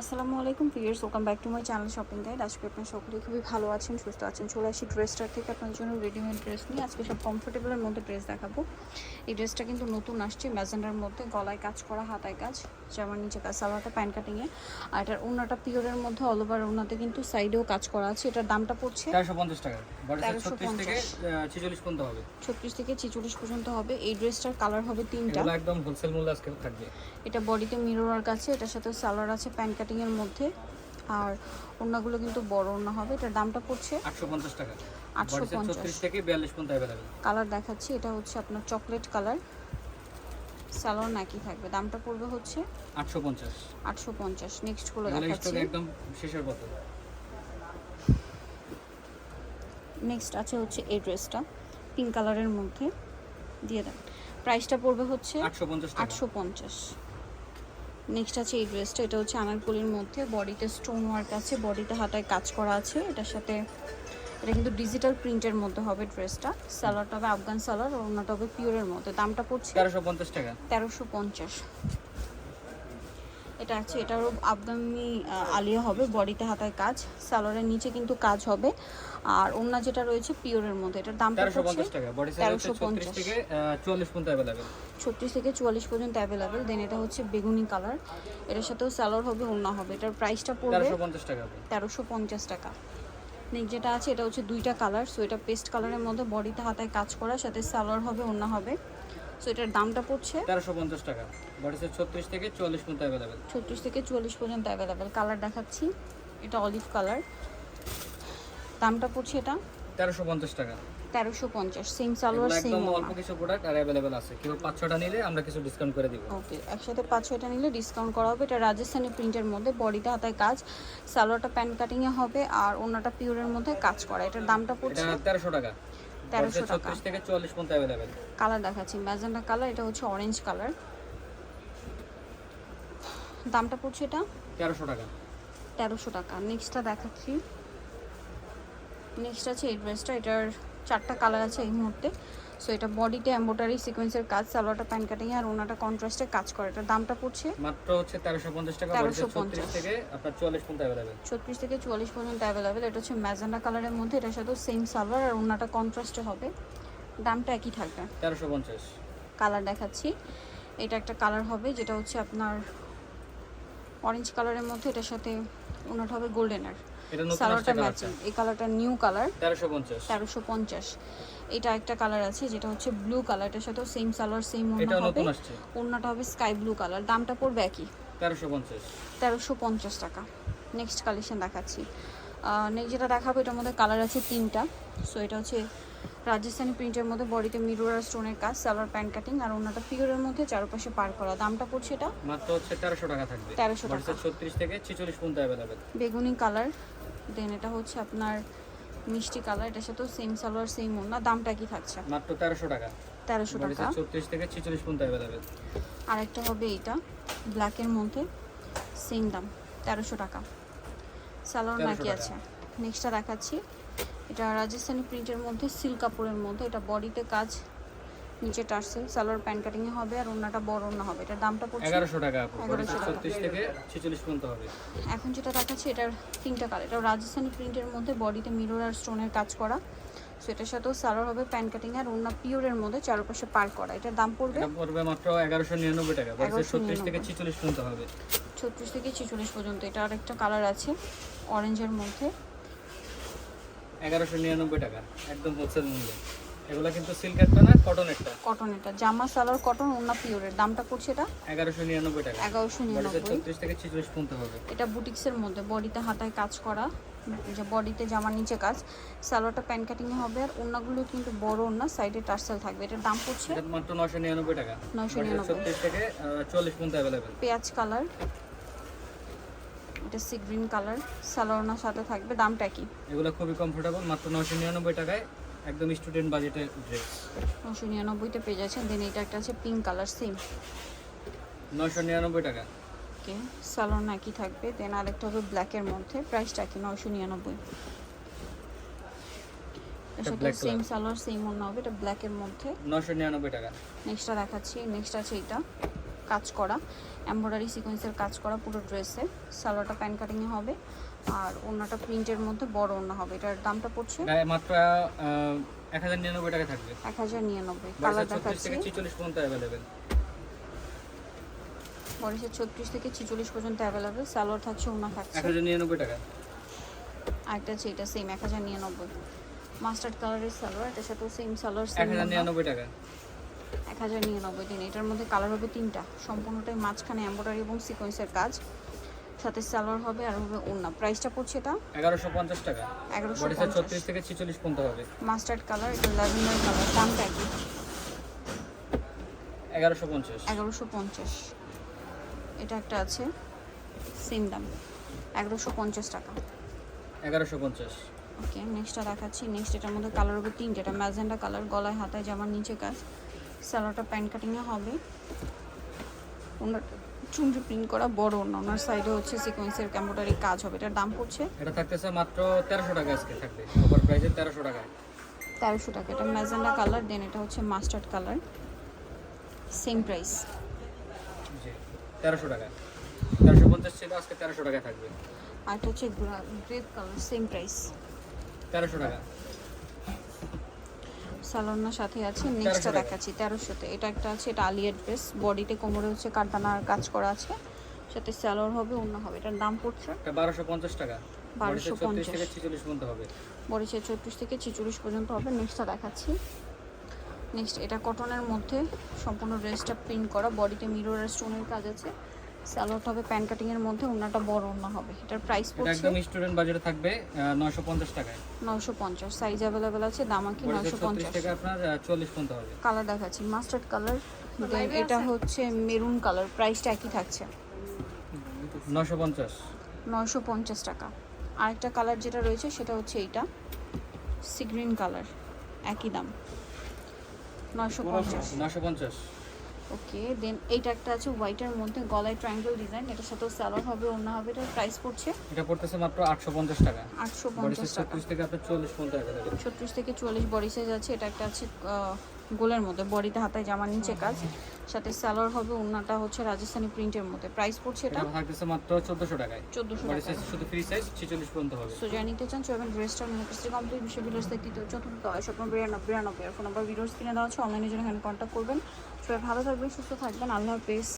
আসসালামু আলাইকুম viewers welcome back to my channel shopping guide আজকে আপনার সকলে খুবই ভালো আছেন সুস্থ আছেন। চলে আসি ড্রেসটার থেকে আপনার জন্য রেডিমেড ড্রেস নিয়ে। আজকে সব কমফোর্টেবলের মধ্যে ড্রেস দেখাবো। এই ড্রেসটা কিন্তু নতুন আসছে ম্যাজেন্ডার মধ্যে গলায় কাজ করা হাতায় কাজ যেমন নিচে কাজ সালোয়ারটা প্যান্ট কাটিংয়ে আর এটার ওনাটা পিওরের মধ্যে অল ওভার ওনাতে কিন্তু সাইডেও কাজ করা আছে। এটার দামটা পড়ছে তেরোশো পঞ্চাশ টাকা। বডি সাইজ 1350 ছত্রিশ থেকে ছেচল্লিশ পর্যন্ত হবে। এই ড্রেসটার কালার হবে তিনটা। একদম হোলসেল মূল্য আজকে থাকবে। এটা বডিতে মিরর কাছে এটার সাথে সালোয়ার আছে প্যান্ট কাটিংয়ের মধ্যে। আর ওড়নাগুলো কিন্তু বড় ওড়না হবে। এটার দামটা পড়ছে আটশো পঞ্চাশ টাকা। আটশো পঞ্চাশ। থেকে বিয়াল্লিশ পর্যন্ত অ্যাভেলেবেল কালার দেখাচ্ছি। এটা হচ্ছে আপনার চকলেট কালার সালোয়ার নাকি থাকবে। দামটা পড়বে হচ্ছে আটশো পঞ্চাশ। আটশো পঞ্চাশ। নেক্সটগুলো দেখাচ্ছি। একদম শেষের পথে। নেক্সট আছে হচ্ছে এই ড্রেসটা পিঙ্ক কালারের মধ্যে। দিয়ে দেন। প্রাইসটা পড়বে হচ্ছে আটশো পঞ্চাশ। নেক্সট আছে এই ড্রেসটা এটা হচ্ছে আনারকলির মধ্যে বডিতে স্টোন ওয়ার্ক আছে বডিতে হাতায় কাজ করা আছে এটার সাথে এটা কিন্তু ডিজিটাল প্রিন্টের মধ্যে হবে ড্রেসটা সালোয়ারটা হবে আফগান সালোয়ার আর ওনাটা হবে পিওরের মধ্যে। দামটা পড়ছে তেরোশো পঞ্চাশ টাকা। তেরোশো পঞ্চাশ। এটা আছে এটারও আফগানি আলিয়া হবে বডিতে হাতায় কাজ সালোয়ারের নিচে কিন্তু কাজ হবে। আর অন্য যেটা রয়েছে পিওরের মধ্যে এটার দামটা তেরোশো পঞ্চাশ টাকা। বডি সাইজ হচ্ছে 1350 ছত্রিশ থেকে চুয়াল্লিশ পর্যন্ত অ্যাভেলেবেল ছত্রিশ থেকে চুয়াল্লিশ পর্যন্ত অ্যাভেলেবেল দেন এটা হচ্ছে বেগুনি কালার এটার সাথেও সালোয়ার হবে অন্য হবে। এটার প্রাইসটা পড়বে তেরোশো পঞ্চাশ টাকা নেক্সট যেটা আছে এটা হচ্ছে দুইটা কালার সো এটা পেস্ট কালারের মধ্যে বডিতে হাতায় কাজ করা সাথে সালোয়ার হবে অন্য হবে। সো এটার দামটা পড়ছে? তেরোশো পঞ্চাশ টাকা। বডি সাইজ ছত্রিশ থেকে চুয়াল্লিশ পর্যন্ত অ্যাভেলেবেল ছত্রিশ থেকে চুয়াল্লিশ পর্যন্ত অ্যাভেলেবেল কালার দেখাচ্ছি। এটা অলিভ কালার দামটা পড়ছে এটা? তেরোশো পঞ্চাশ টাকা। তেরোশো পঞ্চাশ। সেম সালোয়ার সেম একদম অল্প কিছু প্রোডাক্ট আর অ্যাভেলেবেল আছে। কেউ পাঁচ ছটা নিলে আমরা কিছু ডিসকাউন্ট করে দিব। ওকে একসাথে পাঁচ ছয়টা নিলে ডিসকাউন্ট করা হবে। এটা রাজস্থানি প্রিন্টের মধ্যে। বডিতে হাতায় কাজ। সালোয়ারটা প্যান্ট কাটিংয়ে হবে। আর ওনাটা পিওরের মধ্যে কাজ করা। এটার দামটা পড়ছে? তেরোশো টাকা। তেরোশো টাকা। থেকে চুয়াল্লিশ পর্যন্ত অ্যাভেলেবেল কালার দেখাচ্ছি ম্যাজেন্টা কালার এটা হচ্ছে অরেঞ্জ কালার দামটা পড়ছে এটা? তেরোশো টাকা। তেরোশো টাকা। নেক্সটটা দেখাচ্ছি। নেক্সট আছে এই ড্রেসটা এটার চারটা কালার আছে এই মুহূর্তে। সো এটা বডিতে এম্বোটারি সিকোয়েন্সের কাজ সালোয়ারটা প্যান্ট কাটিং আর ওনাটা কন্ট্রাস্টে কাজ করে। এটার দামটা পড়ছে? মাত্র হচ্ছে তেরোশো পঞ্চাশ টাকা 1350 ছত্রিশ থেকে আপনার চুয়াল্লিশ পর্যন্ত অ্যাভেলেবেল ছত্রিশ থেকে চুয়াল্লিশ পর্যন্ত অ্যাভেলেবেল এটা হচ্ছে ম্যাজেন্ডা কালারের মধ্যে এটার সাথে সেম সালোয়ার আর ওনাটা কন্ট্রাস্টে হবে। দামটা একই থাকবে। তেরোশো পঞ্চাশ। কালার দেখাচ্ছি। এটা একটা কালার হবে যেটা হচ্ছে আপনার অরেঞ্জ কালারের মধ্যে এটার সাথে ওনাটা হবে গোল্ডেনার এটা নতুন সালোয়ারটা ম্যাচিং এই কালারটা নিউ কালার তেরোশো পঞ্চাশ। তেরোশো পঞ্চাশ। এটা একটা কালার আছে যেটা হচ্ছে ব্লু কালার এটার সাথে সেম সালোয়ার সেম ওড়না হবে। নতুন আসছে? ওড়নাটা হবে স্কাই ব্লু কালার দামটা পড়বে একই। তেরোশো পঞ্চাশ। টাকা। নেক্সট কালেকশন দেখাচ্ছি। নেক্সট যেটা দেখাবো এটার মধ্যে কালার আছে তিনটা। সো এটা হচ্ছে রাজস্থানি প্রিন্টের মধ্যে বডিতে মিরর আর স্টোনের কাজ সালোয়ার প্যান্ট কাটিং আর ওনাটা পিওরের মধ্যে চারপাশে পার করা। দামটা পড়ছে এটা? মাত্র হচ্ছে তেরোশো টাকা থাকবে। 1300 টাকা। ছত্রিশ থেকে ছেচল্লিশ পর্যন্ত অ্যাভেলেবেল বেগুনি কালার দেন এটা হচ্ছে আপনার মিষ্টি কালার এটার সাথেও সেম সালোয়ার সেম ওড়না দামটা কি থাকছে? মাত্র তেরোশো টাকা। তেরোশো টাকা। 34 থেকে ছেচল্লিশ পর্যন্ত অ্যাভেলেবেল আর একটা হবে এইটা ব্ল্যাকের মধ্যে সেম দাম তেরোশো টাকা। সালোয়ার নাকি আছে? নেক্সটটা দেখাচ্ছি। এটা রাজস্থানি প্রিন্টের মধ্যে সিল্ক কাপড়ের মধ্যে এটা বডিতে কাজ নিচে টার্সেল সালোয়ার প্যান্ট কাটিংয়ে হবে আর ওনাটা বড় ওনা হবে। এটার দামটা পড়ছে এগারোশো টাকা আপু 1100 টাকা। ছত্রিশ থেকে ছেচল্লিশ পর্যন্ত হবে। এখন যেটা দেখাচ্ছি এটার তিনটা কালার এটা রাজস্থানি প্রিন্টের মধ্যে বডিতে মিরর আর স্টোনের কাজ করা। সো এটার সাথেও সালোয়ার হবে প্যান্ট কাটিং আর ওনা পিওরের মধ্যে চারপাশে পার করা। এটার দাম পড়বে? এটা পড়বে মাত্র এগারোশো নিরানব্বই টাকা। ছত্রিশ 1199 থেকে ছেচল্লিশ পর্যন্ত হবে। ছত্রিশ থেকে ছেচল্লিশ পর্যন্ত। এটা আরেকটা কালার আছে অরেঞ্জের মধ্যে। এগারোশো নিরানব্বই টাকা একদম হোলসেল মূল্য। এগুলো কিন্তু সিল্ক একটা না কটন একটা? কটন এটা। জামা সালোয়ার কটন ওনা পিওরের দামটা পড়ছে এটা? এগারোশো নিরানব্বই টাকা। এগারোশো নিরানব্বই। ছত্রিশ থেকে ছেচল্লিশ পর্যন্ত হবে। এটা বুটিক্সের মধ্যে। বডিতে হাতায় কাজ করা। যে বডিতে জামার নিচে কাজ। সালোয়ারটা প্যান্ট কাটিংয়ে হবে। আর ওনাগুলো কিন্তু বড় ওনা সাইডে টার্সেল থাকবে। এটার দাম পড়ছে? মাত্র নশো নিরানব্বই টাকা। 999 থেকে চল্লিশ পর্যন্ত অ্যাভেলেবেল পেঁয়াজ কালার। এটা সি গ্রিন কালার। সালোয়ারনার সাথে থাকবে। দামটা কি এগুলো খুবই কমফোর্টেবল মাত্র নশো নিরানব্বই টাকায়। একদম স্টুডেন্ট বাজেটের ড্রেস নশো নিরানব্বইতে পেয়ে যাচ্ছেন দেন এটা একটা আছে পিঙ্ক কালার সেম নশো নিরানব্বই টাকা। ওকে সালোয়ার নাকি থাকবে দেন আরেকটা হবে ব্ল্যাকের মধ্যে প্রাইসটা কি? নশো নিরানব্বই। এর এটা সেম সালোয়ার সেম অন্য হবে এটা ব্ল্যাকের মধ্যে। টাকা। নেক্সটটা দেখাচ্ছি নেক্সট আছে এটা কাজ করা। এমব্রয়ডারি সিকোয়েন্সের কাজ করা পুরো ড্রেসে সালোয়ারটা প্যান কাটিংয়ে হবে। আর ওড়নাটা প্রিন্টের মধ্যে বড় ওড়না হবে। এটার দামটা পড়ছে? মাত্র এক হাজার নিরানব্বই টাকা থাকবে। এক হাজার নিরানব্বই বয়সের কালার ছত্রিশ দেখাচ্ছি। থেকে ছিচল্লিশ পর্যন্ত অ্যাভেলেবেল বয়সের ছত্রিশ থেকে ছিচল্লিশ পর্যন্ত অ্যাভেলেবেল সালোয়ার থাকছে ওড়না থাকছে। এক হাজার নিরানব্বই টাকা। আরেকটা আছে এটা সেম এক হাজার নিরানব্বই। মাস্টার্ড কালারের সালোয়ার এটার সাথেও সেম সালোয়ার এক সেম হাজার নিরানব্বই টাকা। এক হাজার নিরানব্বই দিন। এটার মধ্যে কালার হবে তিনটা। সম্পূর্ণটাই মাঝখানে এম্ব্রয়ডারি এবং সিকোয়েন্সের কাজ। সাথে সালোয়ার হবে আর হবে ওড়না। প্রাইসটা পড়ছে এটা? এগারোশো পঞ্চাশ টাকা। এগারোশো বডি সাইজ ছত্রিশ থেকে ছিচল্লিশ পর্যন্ত হবে। মাস্টার্ড কালার এটা ল্যাভেন্ডার কালার দামটা কি? এগারোশো পঞ্চাশ। এগারোশো পঞ্চাশ। এটা একটা আছে সেম দাম। এগারোশো পঞ্চাশ টাকা। এগারোশো পঞ্চাশ। ওকে নেক্সটটা দেখাচ্ছি। নেক্সট এটার মধ্যে কালার হবে তিনটে। এটা ম্যাজেন্ডা কালার গলায় হাতায় জামার নিচে কাজ। সালোয়ারটা প্যান্ট কাটিংয়ে হবে। ওনার চুনরি প্রিন্ট করা বড় ওনা ওনার সাইডে হচ্ছে সিকোয়েন্সের ক্যাম্বোটারি কাজ হবে। এটার দাম পড়ছে? এটা থাকতেছে মাত্র তেরোশো টাকা আজকে থাকবে। অফার প্রাইসে তেরোশো টাকা। তেরোশো টাকা। এটা ম্যাজেন্ডা কালার দেন এটা হচ্ছে মাস্টার্ড কালার সেম প্রাইস জি তেরোশো টাকা। তেরোশো পঞ্চাশ ছিল আজকে তেরোশো টাকা থাকবে। আর এটা হচ্ছে গ্রেপ কালার সেম প্রাইস তেরোশো টাকা। সালোনার সাথে আছে নেক্সটটা। দেখাচ্ছি তেরোশোতে। এটা একটা আছে এটা আলিয়া ড্রেস বডিতে কোমরে হচ্ছে কাটানার কাজ করা আছে। সাথে স্যালোর হবে অন্য হবে এটার দাম পড়ছে। বারোশো পঞ্চাশ টাকা। বারোশো পঞ্চাশ থেকে ছিচল্লিশ পর্যন্ত হবে। বডিছে চৌত্রিশ থেকে ছিচল্লিশ পর্যন্ত হবে নেক্সটটা দেখাচ্ছি। নেক্সট এটা কটনের মধ্যে সম্পূর্ণ ড্রেসটা প্রিন্ট করা বডিতে মিরর আর স্টোনের কাজ আছে। স্যালোয়ারটা হবে প্যান কাটিংয়ের মধ্যে ওনাটা বড় ওনা হবে। এটার প্রাইস পড়ছে একদম স্টুডেন্ট বাজেটে থাকবে নশো পঞ্চাশ টাকায়। নশো পঞ্চাশ সাইজ অ্যাভেলেবেল আছে নশো ছত্রিশ পঞ্চাশ। থেকে আপনার চল্লিশ পর্যন্ত হবে। কালার দেখাচ্ছি মাস্টার্ড কালার দেন এটা হচ্ছে মেরুন কালার প্রাইসটা একই থাকছে। নশো পঞ্চাশ। নয়শো পঞ্চাশ টাকা। আরেকটা কালার যেটা রয়েছে সেটা হচ্ছে এইটা সি গ্রিন কালার একই দাম। নয়শো পঞ্চাশ। নশো পঞ্চাশ। ওকে দেন এইটা একটা আছে হোয়াইটের মধ্যে গলায় ট্রায়াঙ্গেল ডিজাইন এটার সাথেও স্যালোর হবে অন্য হবে এটার প্রাইস পড়ছে এটা পড়তেছে মাত্র আটশো পঞ্চাশ টাকা। আটশো বডি পঞ্চাশ টাকা। ছত্রিশ থেকে আপনার চল্লিশ পর্যন্ত অ্যাভেলেবেল ছত্রিশ থেকে চল্লিশ বডি সাইজ আছে এটা একটা আছে গোলের মধ্যে বডিতে হাতায় জামা নিচে কাজ সাথে স্যালোর হবে ওন্নাটা হচ্ছে রাজস্থানি প্রিন্টের মধ্যে। প্রাইস পড়ছে এটা? থাকতেছে মাত্র 1400 টাকায়। চোদ্দোশো বডি টাকা সাইজ শুধু ফ্রি সাইজ ছিচল্লিশ পর্যন্ত হবে। সো যারা নিতে চান চলবেন ড্রেসটা মনে কাছে কমপ্লিট বিশ্ব ভিডিওস দেখতে তো চতুর্থ আয় স্বপ্ন বিরানব্বই। আর ফোন নাম্বার ভিডিওস কিনে দেওয়া আছে অনলাইনে জন্য এখানে কন্ট্যাক্ট করবেন। সবাই ভালো থাকবেন সুস্থ থাকবেন। আল্লাহ হাফেজ।